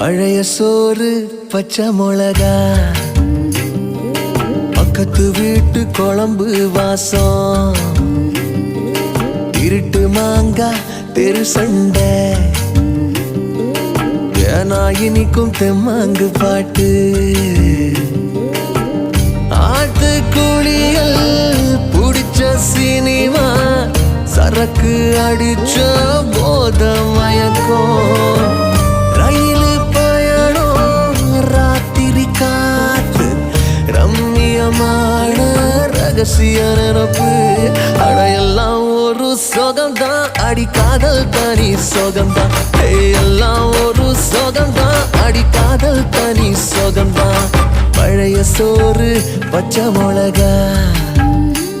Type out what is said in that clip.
பழைய சோறு பச்சை மிளகா. பக்கத்து வீட்டு குழம்பு வாசம். இருட்டு மாங்கா தெரு சண்டை. ஏனா இனிக்கும் தெம்மாங்கு பாட்டு. ஆட்டு குழியல் புடிச்ச சினிமா சரக்கு அடிச்ச போதமயம் ரகசிய நினப்பு அடையெல்லாம் ஒரு சுகம்தான். அடி காதல் தனி சுகம்தான். எல்லாம் ஒரு சுகம்தான். அடி காதல் தனி சுகம்தான். பழைய சோறு பச்சை மிளகா